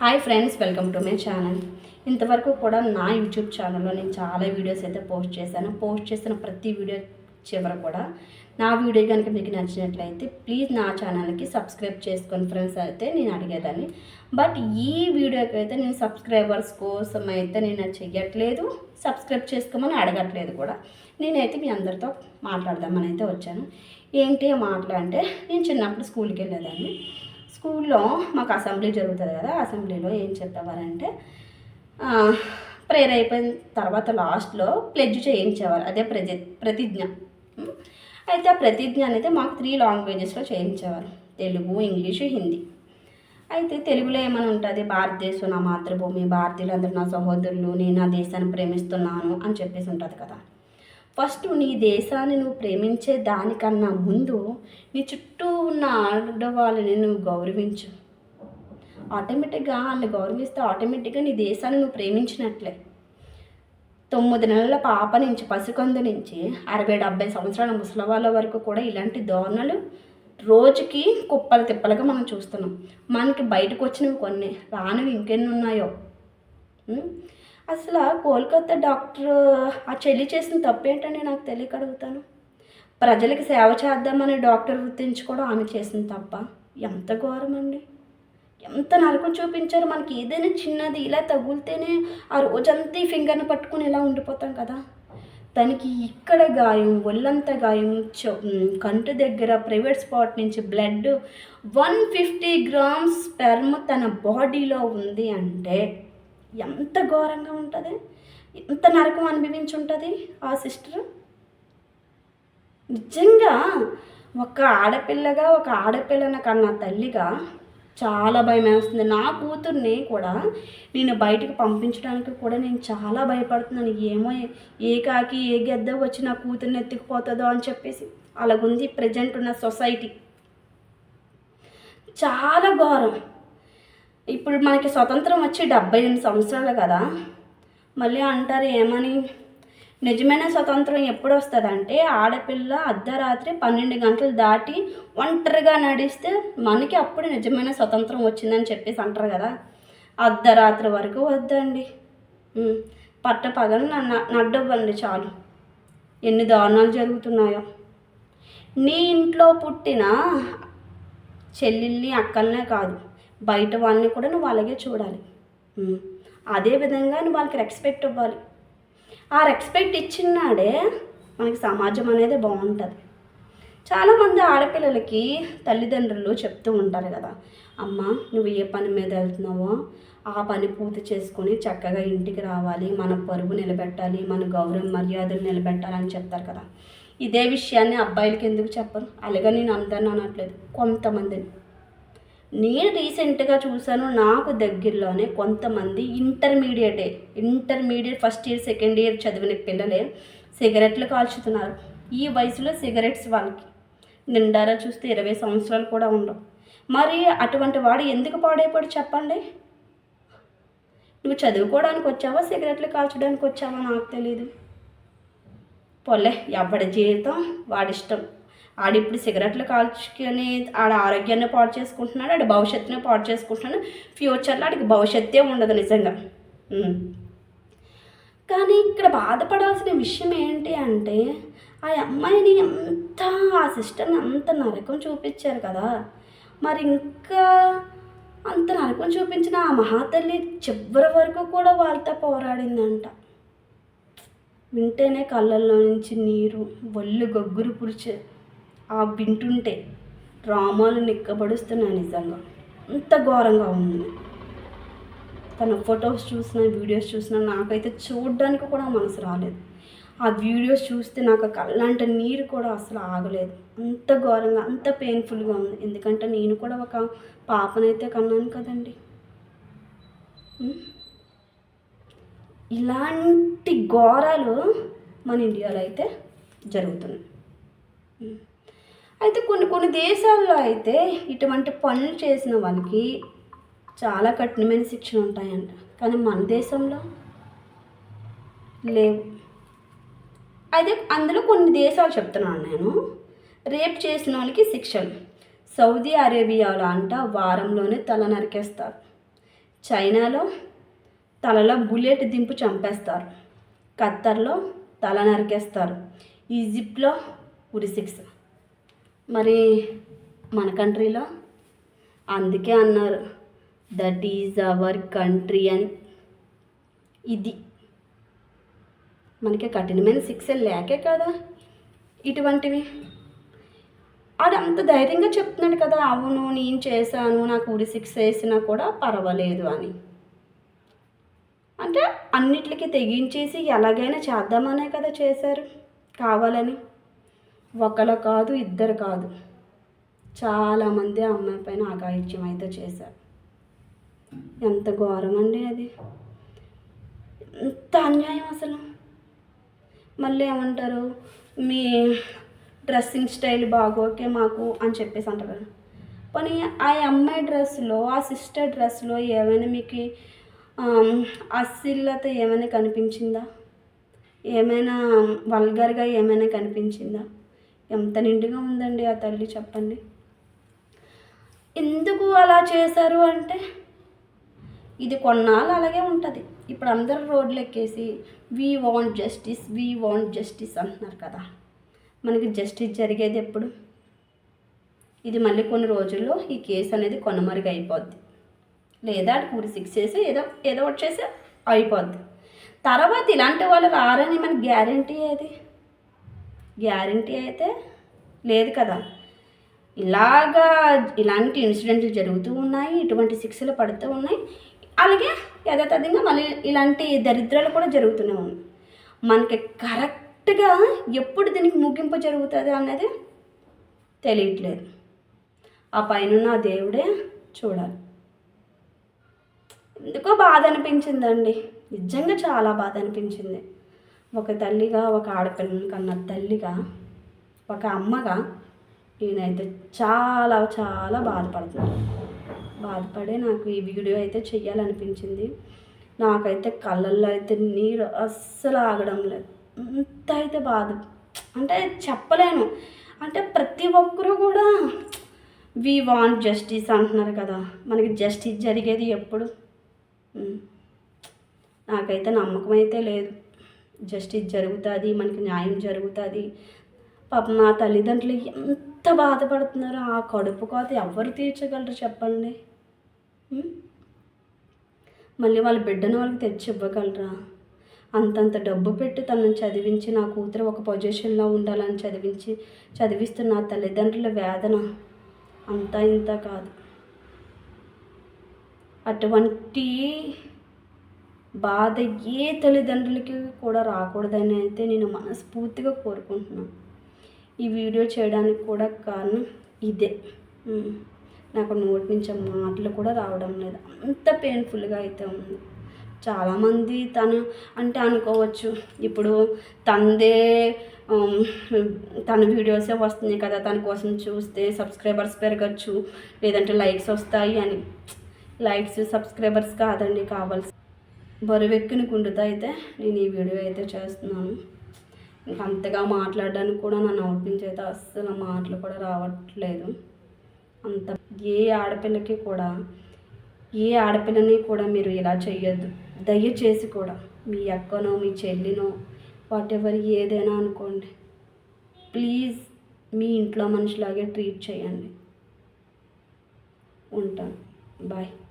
Hi friends welcome to my channel. ఇంతవరకు కూడా నా యూట్యూబ్ ఛానల్లో నేను చాలా వీడియోస్ అయితే పోస్ట్ చేశాను. పోస్ట్ చేసిన ప్రతి వీడియో చివర కూడా నా వీడియో కనుక మీకు నచ్చినట్లయితే ప్లీజ్ నా ఛానల్కి సబ్స్క్రైబ్ చేసుకొని ఫ్రెండ్స్. అయితే నేను అడిగేదాన్ని బట్ ఈ వీడియోకి అయితే నేను సబ్స్క్రైబర్స్ కోసం అయితే నేను చెయ్యట్లేదు సబ్స్క్రైబ్ చేసుకోమని అడగట్లేదు కూడా. నేనైతే మీ అందరితో మాట్లాడదామని అయితే వచ్చాను. ఏంటి మాటలు అంటే నేను చిన్నప్పుడు స్కూల్కి వెళ్ళేదాన్ని. స్కూల్లో మాకు అసెంబ్లీ జరుగుతుంది కదా అసెంబ్లీలో ఏం చెప్పేవారంటే ప్రేయర్ అయిపోయిన తర్వాత లాస్ట్లో ప్లెడ్జ్ చేయించేవారు అదే ప్రతి ప్రతిజ్ఞ. అయితే ఆ ప్రతిజ్ఞ అనేది మాకు త్రీ లాంగ్వేజెస్లో చేయించేవారు తెలుగు ఇంగ్లీషు హిందీ. అయితే తెలుగులో ఏమైనా ఉంటుంది భారతదేశం నా మాతృభూమి భారతీయులందరూ నా సహోదరులు నేను నా దేశాన్ని ప్రేమిస్తున్నాను అని చెప్పేసి ఉంటుంది కదా. ఫస్ట్ నీ దేశాన్ని నువ్వు ప్రేమించే దానికన్నా ముందు నీ చుట్టూ ఉన్న ఆడవాళ్ళని నువ్వు గౌరవించు. ఆటోమేటిక్గా వాళ్ళని గౌరవిస్తే ఆటోమేటిక్గా నీ దేశాన్ని నువ్వు ప్రేమించినట్లే. తొమ్మిది నెలల పాప నుంచి పసికందు నుంచి అరవై డెబ్బై సంవత్సరాల ముసలి వాళ్ళ వరకు కూడా ఇలాంటి దోరణలు రోజుకి కుప్పలు తిప్పలుగా మనం చూస్తున్నాం. మనకి బయటకు వచ్చినవి కొన్ని రానివి ఇంకెన్ని ఉన్నాయో అసలు కోల్కతా డాక్టర్ ఆ చెల్లి చేసిన తప్పేంటని నాకు తెలియక అడుగుతాను. ప్రజలకి సేవ చేద్దామని డాక్టర్ గుర్తించుకోవడం ఆమె చేసిన తప్ప ఎంత ఘోరం అండి ఎంత నరకం చూపించారు మనకి. ఏదైనా చిన్నది ఇలా తగులితేనే ఆ రోజంతా ఈ ఫింగర్ని పట్టుకుని ఇలా ఉండిపోతాం కదా. తనకి ఇక్కడ గాయం ఒళ్ళంతా గాయం చొ- కంటి దగ్గర ప్రైవేట్ స్పాట్ నుంచి blood one fifty grams sperm తన బాడీలో ఉంది అంటే ఎంత ఘోరంగా ఉంటుంది? ఎంత నరకం అనుభవించి ఉంటుంది ఆ సిస్టర్? నిజంగా ఒక ఆడపిల్లగా ఒక ఆడపిల్లన కన్నా తల్లిగా చాలా భయం వేస్తుంది. నా కూతుర్ని కూడా నేను బయటకు పంపించడానికి కూడా నేను చాలా భయపడుతున్నాను. ఏమో ఏ కాకి ఏ గెద్ద వచ్చి నా కూతుర్ని ఎత్తుకుపోతుందో అని చెప్పేసి అలాగుంది ప్రజెంట్ ఉన్న సొసైటీ. చాలా ఘోరం. ఇప్పుడు మనకి స్వతంత్రం వచ్చి డెబ్బై ఎనిమిది సంవత్సరాలు కదా. మళ్ళీ అంటారు ఏమని? నిజమైన స్వతంత్రం ఎప్పుడు వస్తుందంటే ఆడపిల్ల అర్ధరాత్రి పన్నెండు గంటలు దాటి ఒంటరిగా నడిస్తే మనకి అప్పుడు నిజమైన స్వతంత్రం వచ్చిందని చెప్పేసి అంటారు కదా. అర్ధరాత్రి వరకు వద్దండి. పట్ట పగలు నడ్డవ్వండి చాలు. ఎన్ని దారుణాలు జరుగుతున్నాయో. నీ ఇంట్లో పుట్టిన చెల్లెల్ని అక్కల్నే కాదు. బయట వాళ్ళని కూడా నువ్వు అలాగే చూడాలి. అదేవిధంగా అదే విధంగా నువ్వు వాళ్ళకి రెస్పెక్ట్ ఇవ్వాలి. ఆ రెస్పెక్ట్ ఇచ్చినాడే మనకి సమాజం అనేది బాగుంటుంది. చాలామంది ఆడపిల్లలకి తల్లిదండ్రులు చెప్తూ ఉంటారు కదా అమ్మ నువ్వు ఏ పని మీద వెళ్తున్నావో ఆ పని పూర్తి చేసుకొని చక్కగా ఇంటికి రావాలి మన పరువు నిలబెట్టాలి మన గౌరవ మర్యాదలు నిలబెట్టాలని చెప్తారు కదా. ఇదే విషయాన్ని అబ్బాయిలకి ఎందుకు చెప్పరు? అలాగే నేను అందరిని అనట్లేదు. కొంతమందిని. నేను రీసెంట్గా చూశాను నాకు దగ్గరలోనే కొంతమంది ఇంటర్మీడియటే intermediate first year second year చదివిన పిల్లలే సిగరెట్లు కాల్చుతున్నారు. ఈ వయసులో సిగరెట్స్ వాళ్ళకి నిండారా చూస్తే ఇరవై సంవత్సరాలు కూడా ఉండవు. మరి అటువంటి వాడు ఎందుకు పాడైపోడు చెప్పండి? నువ్వు చదువుకోవడానికి వచ్చావా? సిగరెట్లు కాల్చడానికి వచ్చావా? నాకు తెలియదు పోలే ఎవడి జీవితం వాడిష్టం. ఆడిప్పుడు సిగరెట్లు కాల్చుకొని ఆడ ఆరోగ్యాన్ని పాడు చేసుకుంటున్నాడు ఆడి భవిష్యత్తుని పాడు చేసుకుంటున్నాడు. ఫ్యూచర్లో ఆడికి భవిష్యత్తే ఉండదు నిజంగా. కానీ ఇక్కడ బాధపడాల్సిన విషయం ఏంటి అంటే ఆ అమ్మాయిని ఎంత ఆ సిస్టర్ని అంత నరకం చూపించారు కదా. మరి ఇంకా అంత నరకం చూపించిన ఆ మహాతల్లి చివరి వరకు కూడా వాళ్ళతో పోరాడిందంట. వింటేనే కళ్ళల్లో నుంచి నీరు ఒళ్ళు గొగ్గురు పురిచే ఆ వింటుంటే డ్రామాలు నిక్కబడుస్తున్నాయి నిజంగా. అంత ఘోరంగా ఉంది. తన ఫొటోస్ చూసిన వీడియోస్ చూసినా నాకైతే చూడడానికి కూడా మనసు రాలేదు. ఆ వీడియోస్ చూస్తే నాకు కళ్ళంట నీరు కూడా అసలు ఆగలేదు. అంత ఘోరంగా అంత పెయిన్ఫుల్గా ఉంది. ఎందుకంటే నేను కూడా ఒక పాపనైతే కన్నాను కదండి. ఇలాంటి ఘోరాలు మన ఇండియాలో అయితే జరుగుతున్నాయి. అయితే కొన్ని కొన్ని దేశాల్లో అయితే ఇటువంటి పనులు చేసిన వాళ్ళకి చాలా కఠినమైన శిక్షలు ఉంటాయంట. కానీ మన దేశంలో లేవు. అయితే అందులో కొన్ని దేశాలు చెప్తున్నాను నేను. రేప్ చేసిన వాళ్ళకి శిక్షలు. సౌదీ అరేబియాలో అంట వారంలోనే తల నరికేస్తారు. చైనాలో తలలో బుల్లెట్ దింపు చంపేస్తారు. ఖత్తర్లో తల నరికేస్తారు. ఈజిప్ట్లో ఉరిశిక్ష మరి మన కంట్రీలో అందుకే అన్నారు దట్ ఈజ్ అవర్ కంట్రీ అని. ఇది మనకి కఠినమైన శిక్ష లేకే కదా ఇటువంటివి. ఆడు అంత ధైర్యంగా చెప్తున్నాడు కదా అవును నేను చేశాను నాకు ఉరి శిక్ష వేసినా కూడా పర్వాలేదు అని. అంటే అన్నిటికీ తెగించేసి ఎలాగైనా చేద్దామనే కదా చేశారు కావాలని. ఒకరు కాదు ఇద్దరు కాదు. చాలామంది ఆ అమ్మాయి పైన ఆగాయిత్యం అయితే చేశారు. ఎంత ఘోరం అండి అది. ఎంత అన్యాయం అసలు. మళ్ళీ ఏమంటారు? మీ డ్రెస్సింగ్ స్టైల్ బాగోకే మాకు అని చెప్పేసి అంటారు కదా. కానీ ఆ అమ్మాయి డ్రెస్లో ఆ సిస్టర్ డ్రెస్లో ఏమైనా మీకు అశ్లీలత ఏమైనా కనిపించిందా? ఏమైనా వల్గర్గా ఏమైనా కనిపించిందా? ఎంత నిండుగా ఉందండి ఆ తల్లి చెప్పండి. ఎందుకు అలా చేశారు అంటే ఇది కొన్నాళ్ళు అలాగే ఉంటుంది. ఇప్పుడు అందరు రోడ్లు ఎక్కేసి we want justice we want justice అంటున్నారు కదా. మనకి జస్టిస్ జరిగేది ఎప్పుడు? ఇది మళ్ళీ కొన్ని రోజుల్లో ఈ కేసు అనేది కొనమరుగు అయిపోద్ది. లేదా ఊరి శిక్ష చేసి ఏదో ఏదో ఒకటి చేసి అయిపోద్ది. తర్వాత ఇలాంటి వాళ్ళు రారని మనకి గ్యారంటీ ఏది? గ్యారంటీ అయితే లేదు కదా. ఇలాగా ఇలాంటి ఇన్సిడెంట్లు జరుగుతూ ఉన్నాయి ఇటువంటి శిక్షలు పడుతూ ఉన్నాయి. అలాగే యథాతథంగా మళ్ళీ ఇలాంటి దరిద్రాలు కూడా జరుగుతూనే ఉన్నాయి. మనకి కరెక్ట్గా ఎప్పుడు దీనికి ముగింపు జరుగుతుంది అనేది తెలియట్లేదు. ఆ పైన ఆ దేవుడే చూడాలి. ఎందుకో బాధ అనిపించిందండి. నిజంగా చాలా బాధ అనిపించింది. ఒక తల్లిగా ఒక ఆడపిల్లని కన్నా తల్లిగా ఒక అమ్మగా నేనైతే చాలా చాలా బాధపడుతున్నాను. బాధపడే నాకు ఈ వీడియో అయితే చెయ్యాలనిపించింది. నాకైతే కళ్ళల్లో అయితే నీరు అస్సలు ఆగడం లేదు. అంత అయితే బాధ అంటే చెప్పలేను. అంటే ప్రతి ఒక్కరూ కూడా వి వాంట్ జస్టిస్ అంటున్నారు కదా. మనకి జస్టిస్ జరిగేది ఎప్పుడు? నాకైతే నమ్మకం అయితే లేదు. జస్టిస్ జరుగుతుంది మనకి న్యాయం జరుగుతుంది. పాప నా తల్లిదండ్రులు ఎంత బాధపడుతున్నారో ఆ కడుపు కోత ఎవరు తీర్చగలరు చెప్పండి? మళ్ళీ వాళ్ళ బిడ్డను వాళ్ళకి తెచ్చి ఇవ్వగలరా? అంతంత డబ్బు పెట్టి తనను చదివించి నా కూతురు ఒక పొజిషన్లో ఉండాలని చదివించి చదివిస్తున్న తల్లిదండ్రుల వేదన అంతా ఇంత కాదు. అటువంటి బాధ ఏ తల్లిదండ్రులకి కూడా రాకూడదని అయితే నేను మనస్ఫూర్తిగా కోరుకుంటున్నాను. ఈ వీడియో చేయడానికి కూడా కారణం ఇదే. నాకు నోటి నుంచి మాటలు కూడా రావడం లేదు. అంత పెయిన్ఫుల్గా అయితే ఉంది. చాలామంది తను అంటే అనుకోవచ్చు ఇప్పుడు తందే తన వీడియోసే వస్తున్నాయి కదా తన కోసం చూస్తే సబ్స్క్రైబర్స్ పెరగచ్చు లేదంటే లైక్స్ వస్తాయి అని. లైక్స్ సబ్స్క్రైబర్స్ కాదండి కావాల్సి బరువెక్కిన కుండుతో అయితే నేను ఈ వీడియో అయితే చేస్తున్నాను. ఇంకా అంతగా మాట్లాడడానికి కూడా నా నోటి నుంచి అయితే అస్సలు మాటలు కూడా రావట్లేదు. అంత ఏ ఆడపిల్లకి కూడా ఏ ఆడపిల్లని కూడా మీరు ఇలా చేయొద్దు దయచేసి కూడా మీ అక్కనో మీ చెల్లినో వాట్ ఎవర్ ఏదైనా అనుకోండి. ప్లీజ్ మీ ఇంట్లో మనిషిలాగే ట్రీట్ చేయండి. ఉంటాను. బాయ్.